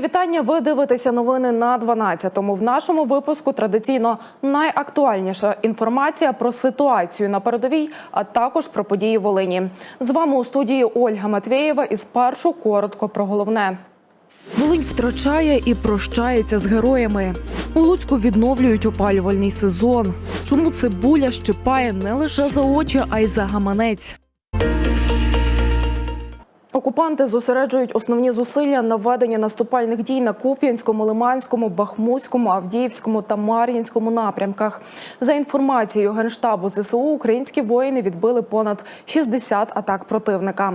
Вітання. Ви дивитеся новини на 12-му. В нашому випуску традиційно найактуальніша інформація про ситуацію на передовій, а також про події в Волині. З вами у студії Ольга Матвєєва. І спершу коротко про головне. Волинь втрачає і прощається з героями. У Луцьку відновлюють опалювальний сезон. Чому цибуля щипає не лише за очі, а й за гаманець? Окупанти зосереджують основні зусилля на веденні наступальних дій на Куп'янському, Лиманському, Бахмутському, Авдіївському та Мар'їнському напрямках. За інформацією генштабу ЗСУ, українські воїни відбили понад 60 атак противника.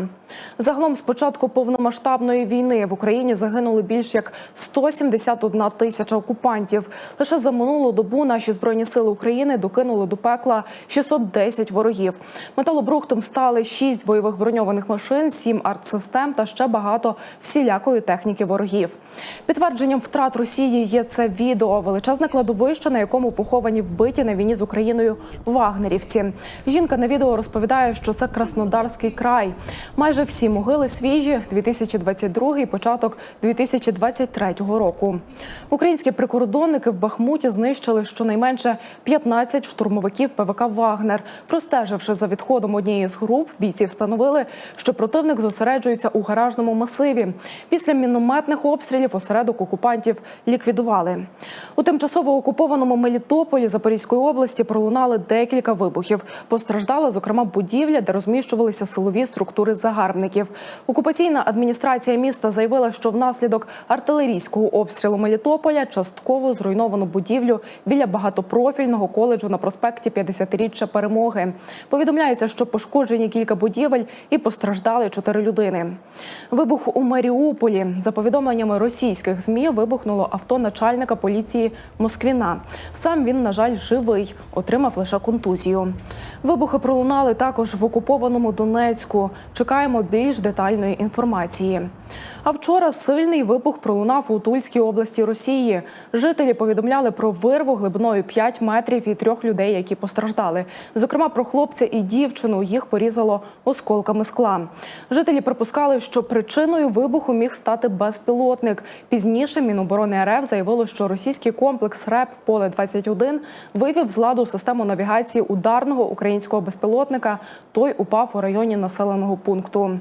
Загалом з початку повномасштабної війни в Україні загинули більш як 171 тисяча окупантів. Лише за минулу добу наші збройні сили України докинули до пекла 610 ворогів. Металобрухтом стали 6 бойових броньованих машин, 7 артсистем та ще багато всілякої техніки ворогів. Підтвердженням втрат Росії є це відео величезне кладовище, на якому поховані вбиті на війні з Україною вагнерівці. Жінка на відео розповідає, що це Краснодарський край. Майже всі могили свіжі 2022 і початок 2023 року. Українські прикордонники в Бахмуті знищили щонайменше 15 штурмовиків ПВК Вагнер. Простеживши за відходом однієї з груп, бійці встановили, що противник зосереджується у гаражному масиві. Після мінометних обстрілів осередок окупантів ліквідували. У тимчасово окупованому Мелітополі Запорізької області пролунали декілька вибухів. Постраждала, зокрема, будівля, де розміщувалися силові структури загарбників. Окупаційна адміністрація міста заявила, що внаслідок артилерійського обстрілу Мелітополя частково зруйновано будівлю біля багатопрофільного коледжу на проспекті 50-річчя перемоги. Повідомляється, що пошкоджені кілька будівель і постраждали чотири людини. Вибух у Маріуполі за повідомленнями російських змі вибухнуло авто начальника поліції Москвіна. Сам він, на жаль, живий, отримав лише контузію. Вибухи пролунали також в окупованому Донецьку. Чекаємо більш детальної інформації. А вчора сильний вибух пролунав у Тульській області Росії. Жителі повідомляли про вирву глибиною 5 метрів і трьох людей, які постраждали. Зокрема, про хлопця і дівчину їх порізало осколками скла. Жителі припускали, що причиною вибуху міг стати безпілотник. Пізніше Міноборони РФ заявило, що російський комплекс РЕП Поле 21 вивів з ладу систему навігації ударного українського безпілотника. Той упав у районі населеного пункту.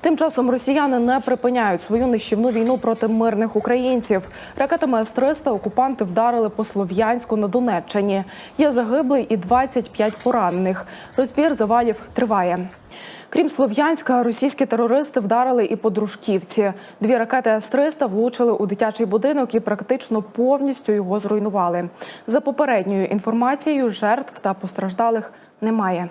Тим часом росіяни не припиняють свою нищівну війну проти мирних українців. Ракетами С-300 окупанти вдарили по Слов'янську на Донеччині. Є загиблий і 25 поранених. Розбір завалів триває. Крім Слов'янська, російські терористи вдарили і по Дружківці. Дві ракети С-300 влучили у дитячий будинок і практично повністю його зруйнували. За попередньою інформацією, жертв та постраждалих немає.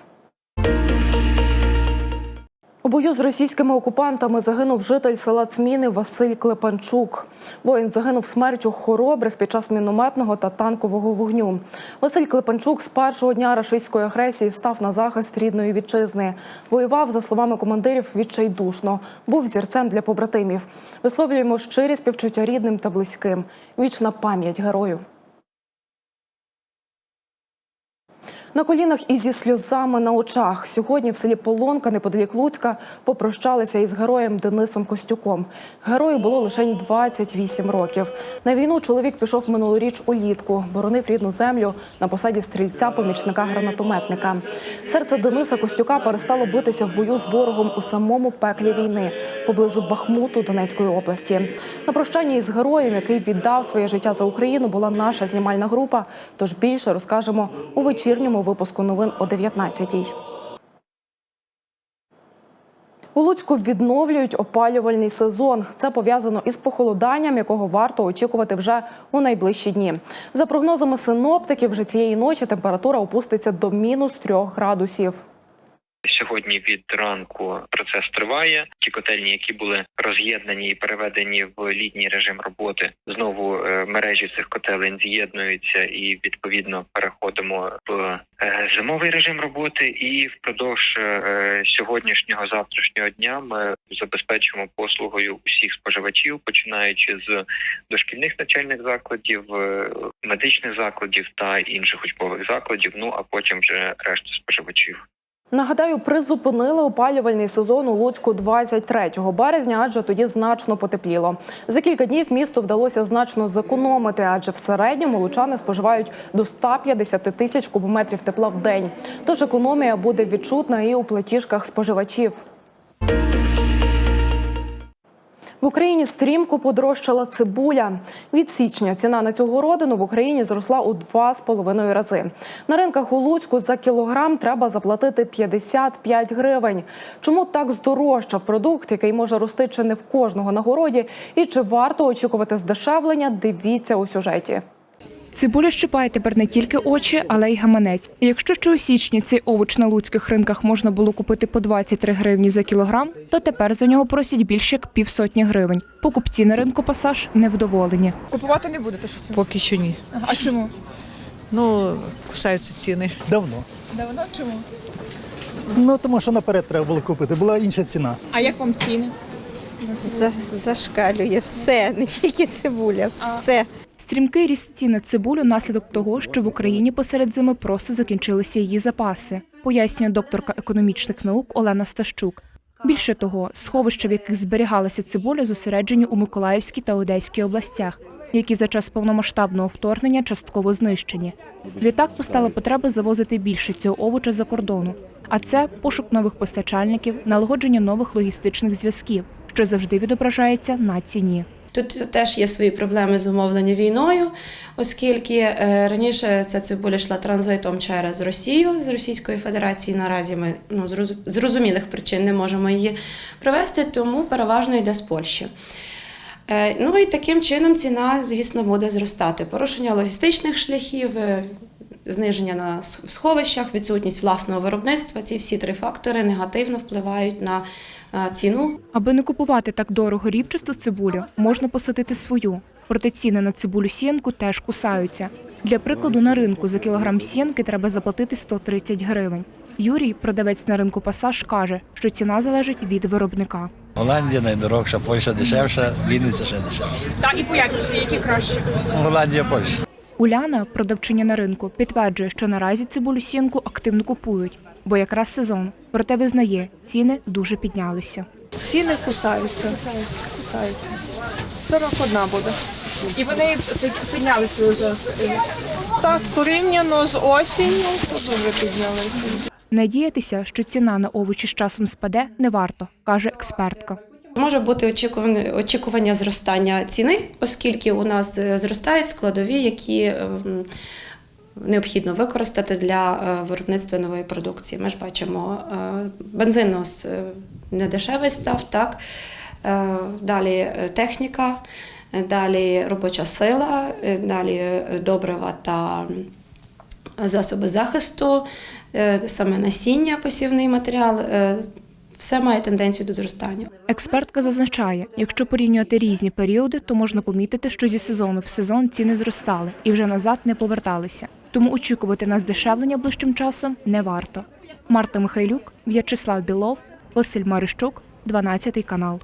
У бою з російськими окупантами загинув житель села Цміни Василь Клепанчук. Воїн загинув смертю хоробрих під час мінометного та танкового вогню. Василь Клепанчук з першого дня рашистської агресії став на захист рідної вітчизни. Воював, за словами командирів, відчайдушно. Був зірцем для побратимів. Висловлюємо щирі співчуття рідним та близьким. Вічна пам'ять герою. На колінах і зі сльозами на очах сьогодні в селі Полонка, неподалік Луцька, попрощалися із героєм Денисом Костюком. Герою було лише 28 років. На війну чоловік пішов минулоріч улітку, боронив рідну землю на посаді стрільця помічника гранатометника. Серце Дениса Костюка перестало битися в бою з ворогом у самому пеклі війни поблизу Бахмуту Донецької області. На прощанні із героєм, який віддав своє життя за Україну, була наша знімальна група. Тож більше розкажемо у вечірньому випуску новин о 19-й. У Луцьку відновлюють опалювальний сезон. Це пов'язано із похолоданням, якого варто очікувати вже у найближчі дні. За прогнозами синоптиків, вже цієї ночі температура опуститься до мінус трьох градусів. Сьогодні від ранку процес триває. Ті котельні, які були роз'єднані і переведені в літній режим роботи, знову е, мережі цих котелень з'єднуються і відповідно переходимо в е, зимовий режим роботи. І впродовж е, сьогоднішнього завтрашнього дня ми забезпечуємо послугою усіх споживачів, починаючи з дошкільних навчальних закладів, медичних закладів та інших учбових закладів. Ну а потім вже решту споживачів. Нагадаю, призупинили опалювальний сезон у Луцьку 23 березня, адже тоді значно потепліло. За кілька днів місту вдалося значно зекономити, адже в середньому лучани споживають до 150 тисяч кубометрів тепла в день. Тож економія буде відчутна і у платіжках споживачів. В Україні стрімко подорожчала цибуля. Від січня ціна на цю городину в Україні зросла у два з половиною рази. На ринках у Луцьку за кілограм треба заплатити 55 гривень. Чому так здорожчав продукт, який може рости чи не в кожного на городі, і чи варто очікувати здешевлення? Дивіться у сюжеті. Цибуля щипає тепер не тільки очі, але й гаманець. І якщо ще у січні цей овоч на луцьких ринках можна було купити по 23 гривні за кілограм, то тепер за нього просять більше як півсотні гривень. Покупці на ринку пасаж невдоволені. Купувати не будете щось? Поки що ні. А чому? Ну, кусаються ціни. Давно. Давно чому? Ну тому що наперед треба було купити, була інша ціна. А як вам ціни? За- Зашкалює все, не тільки цибуля, все. Стрімкий ріст цін на цибулю наслідок того, що в Україні посеред зими просто закінчилися її запаси, пояснює докторка економічних наук Олена Стащук. Більше того, сховища, в яких зберігалася цибуля, зосереджені у Миколаївській та Одеській областях, які за час повномасштабного вторгнення частково знищені. Відтак постала потреба завозити більше цього овоча за кордону. А це пошук нових постачальників, налагодження нових логістичних зв'язків, що завжди відображається на ціні. Тут теж є свої проблеми з умовлення війною, оскільки е, раніше ця цибуля йшла транзитом через Росію з Російської Федерації. Наразі ми ну, з причин не можемо її провести, тому переважно йде з Польщі. Е, Ну і таким чином ціна, звісно, буде зростати. Порушення логістичних шляхів, е, зниження на сховищах, відсутність власного виробництва. Ці всі три фактори негативно впливають на е, ціну Аби не купувати так дорого рібчасту цибулю, можна посадити свою. Проте ціни на цибулю сіянку теж кусаються. Для прикладу, на ринку за кілограм сіянки треба заплатити 130 гривень. Юрій, продавець на ринку пасаж, каже, що ціна залежить від виробника. Голландія найдорожча, Польща дешевша, Вінниця ще дешевша. Та і по якості, які краще. Голландія, Польща. Уляна, продавчиня на ринку, підтверджує, що наразі цибулю сіянку активно купують, бо якраз сезон. Проте визнає, ціни дуже піднялися. Ціни кусаються. Кусаються. 41 буде. І вони піднялися за Так, порівняно з осінню, то дуже піднялися. Надіятися, що ціна на овочі з часом спаде, не варто, каже експертка. Може бути очікування, зростання ціни, оскільки у нас е, зростають складові, які е, необхідно використати для е, виробництва нової продукції. Ми ж бачимо, бензин у нас недешевий став, так. Далі техніка, далі робоча сила, далі добрива та засоби захисту, саме насіння, посівний матеріал. Все має тенденцію до зростання. Експертка зазначає, якщо порівнювати різні періоди, то можна помітити, що зі сезону в сезон ціни зростали і вже назад не поверталися. Тому очікувати на здешевлення ближчим часом не варто. Марта Михайлюк, В'ячеслав Білов, Василь Марищук, 12 канал.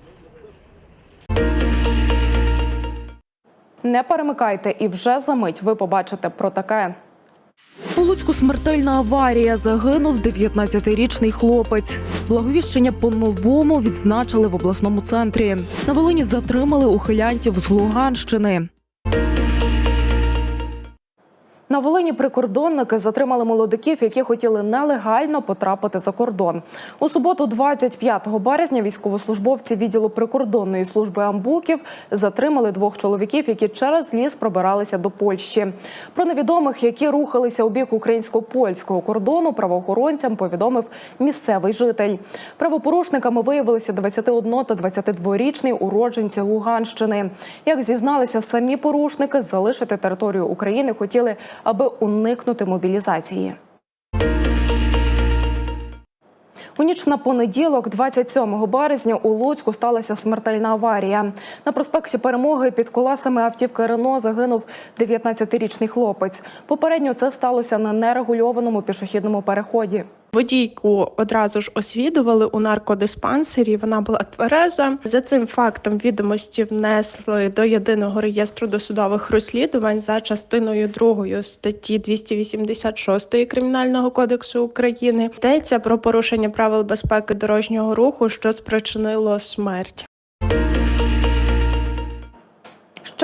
Не перемикайте, і вже за мить ви побачите про таке. У Луцьку смертельна аварія. Загинув 19-річний хлопець. Благовіщення по-новому відзначили в обласному центрі. На Волині затримали ухилянтів з Луганщини. На Волині прикордонники затримали молодиків, які хотіли нелегально потрапити за кордон. У суботу, 25 березня, військовослужбовці відділу прикордонної служби амбуків затримали двох чоловіків, які через ліс пробиралися до Польщі. Про невідомих, які рухалися у бік українсько-польського кордону, правоохоронцям повідомив місцевий житель. Правопорушниками виявилися 21 та 22-річні уродженці Луганщини. Як зізналися самі порушники, залишити територію України хотіли, аби уникнути мобілізації. У ніч на понеділок, 27 березня, у Луцьку сталася смертельна аварія. На проспекті Перемоги під колесами автівки Рено загинув 19-річний хлопець. Попередньо це сталося на нерегульованому пішохідному переході. Водійку одразу ж освідували у наркодиспансері. Вона була твереза. За цим фактом відомості внесли до єдиного реєстру досудових розслідувань за частиною 2 статті 286 Кримінального кодексу України. Йдеться про порушення правил безпеки дорожнього руху, що спричинило смерть.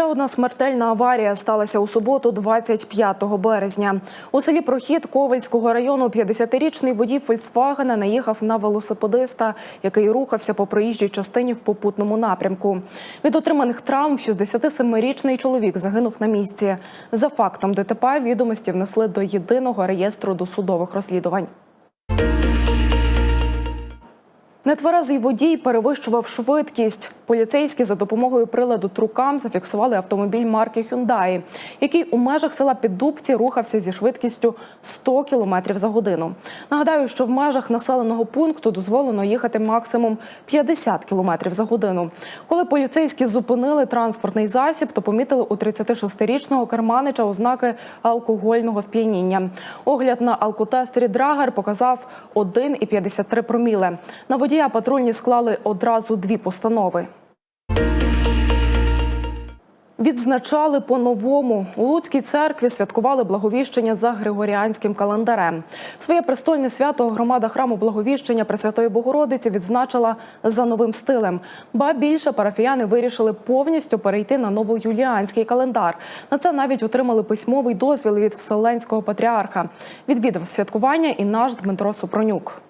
Ще одна смертельна аварія сталася у суботу, 25 березня. У селі Прохід Ковальського району 50-річний водій Фольксвагена наїхав на велосипедиста, який рухався по проїжджій частині в попутному напрямку. Від отриманих травм 67-річний чоловік загинув на місці. За фактом ДТП відомості внесли до єдиного реєстру досудових розслідувань. Нетверезий водій перевищував швидкість. Поліцейські за допомогою приладу трукам зафіксували автомобіль марки Hyundai, який у межах села Піддубці рухався зі швидкістю 100 км за годину. Нагадаю, що в межах населеного пункту дозволено їхати максимум 50 км за годину. Коли поліцейські зупинили транспортний засіб, то помітили у 36-річного керманича ознаки алкогольного сп'яніння. Огляд на алкотестері Драгер показав 1,53 проміле. На водія патрульні склали одразу дві постанови. Відзначали по-новому. У Луцькій церкві святкували благовіщення за Григоріанським календарем. Своє престольне свято громада храму Благовіщення Пресвятої Богородиці відзначила за новим стилем. Ба більше парафіяни вирішили повністю перейти на новоюліанський календар. На це навіть отримали письмовий дозвіл від Вселенського патріарха. Відвідав святкування і наш Дмитро Супронюк.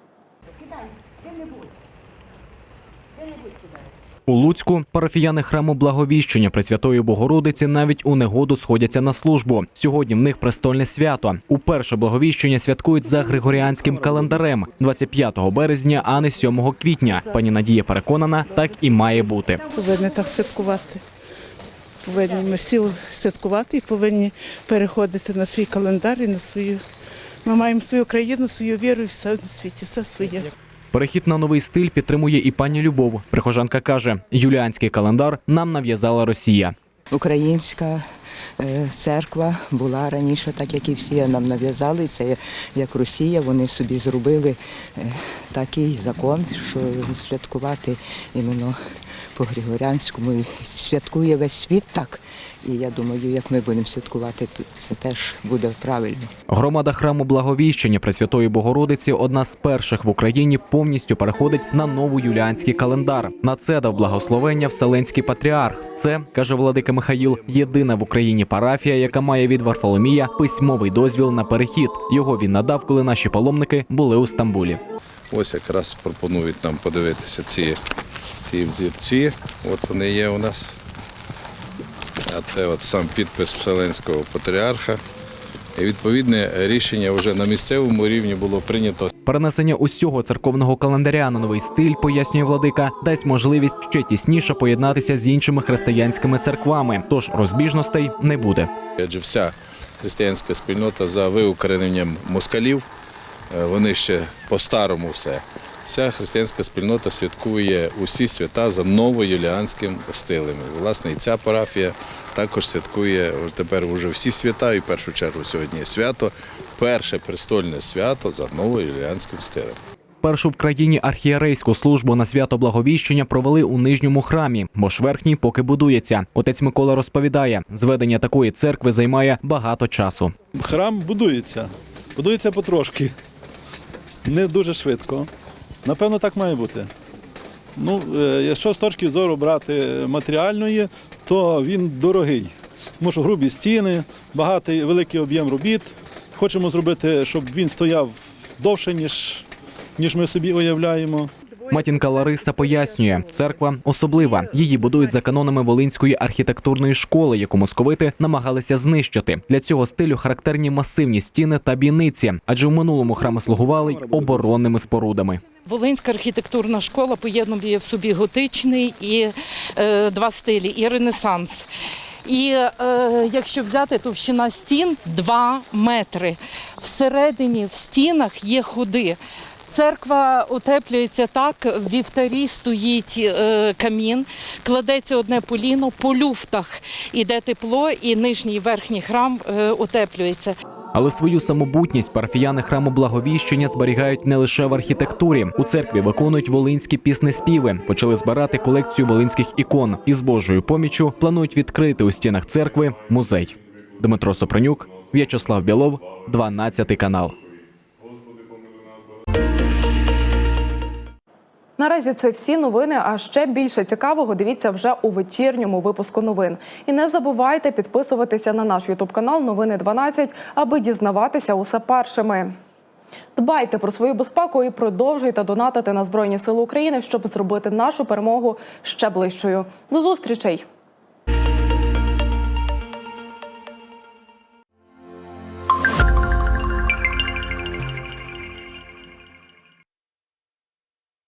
У Луцьку парафіяни храму Благовіщення Пресвятої Богородиці навіть у негоду сходяться на службу. Сьогодні в них престольне свято. Уперше благовіщення святкують за григоріанським календарем 25 березня, а не 7 квітня. Пані Надія переконана, так і має бути. Повинні так святкувати. Повинні ми всі святкувати і повинні переходити на свій календар і на свою. Ми маємо свою країну, свою віру і все на світі, все своє. Перехід на новий стиль підтримує і пані Любов. Прихожанка каже: юліанський календар нам нав'язала Росія. Українська е, церква була раніше, так як і всі нам нав'язали. Це як Росія, вони собі зробили е, такий закон, що святкувати іменно по Григоріанському. Святкує весь світ так. І я думаю, як ми будемо святкувати, то це теж буде правильно. Громада храму Благовіщення Пресвятої Богородиці одна з перших в Україні повністю переходить на новоюліанський календар. На це дав благословення Вселенський патріарх. Це каже владика Михаїл, єдина в Україні парафія, яка має від Варфоломія письмовий дозвіл на перехід. Його він надав, коли наші паломники були у Стамбулі. Ось якраз пропонують нам подивитися ці, ці взірці. От вони є у нас. А це от сам підпис Вселенського патріарха. І відповідне рішення вже на місцевому рівні було прийнято. Перенесення усього церковного календаря на новий стиль, пояснює владика, дасть можливість ще тісніше поєднатися з іншими християнськими церквами. Тож розбіжностей не буде. Адже вся християнська спільнота за виукорененням москалів, е, вони ще по-старому все. Вся християнська спільнота святкує усі свята за новоюліанським стилем. Власне, і ця парафія також святкує тепер вже всі свята, і в першу чергу сьогодні свято, перше престольне свято за новоюліанським стилем. Першу в країні архієрейську службу на свято Благовіщення провели у нижньому храмі, бо ж верхній поки будується. Отець Микола розповідає, зведення такої церкви займає багато часу. Храм будується. Будується потрошки. Не дуже швидко. Напевно, так має бути. Ну, е, якщо з точки зору брати матеріальної, то він дорогий. Тому що грубі стіни, багатий великий об'єм робіт. Хочемо зробити, щоб він стояв довше, ніж, ніж ми собі уявляємо. Матінка Лариса пояснює, церква особлива. Її будують за канонами Волинської архітектурної школи, яку московити намагалися знищити. Для цього стилю характерні масивні стіни та бійниці, адже в минулому храми слугували й оборонними спорудами. Волинська архітектурна школа поєднує в собі готичний і е, два стилі, і ренесанс. І е, якщо взяти товщина стін 2 метри. Всередині в стінах є ходи. Церква утеплюється так, в вівтарі стоїть е, камін, кладеться одне поліно, по люфтах іде тепло, і нижній і верхній храм е, утеплюється. Але свою самобутність парфіяни храму Благовіщення зберігають не лише в архітектурі. У церкві виконують волинські піснеспіви, почали збирати колекцію волинських ікон і з Божою поміччю планують відкрити у стінах церкви музей. Дмитро Сопронюк, В'ячеслав Білов, 12 канал. Наразі це всі новини. А ще більше цікавого дивіться вже у вечірньому випуску новин. І не забувайте підписуватися на наш ютуб канал Новини 12, аби дізнаватися усе першими. Дбайте про свою безпеку і продовжуйте донатити на Збройні Сили України, щоб зробити нашу перемогу ще ближчою. До зустрічей!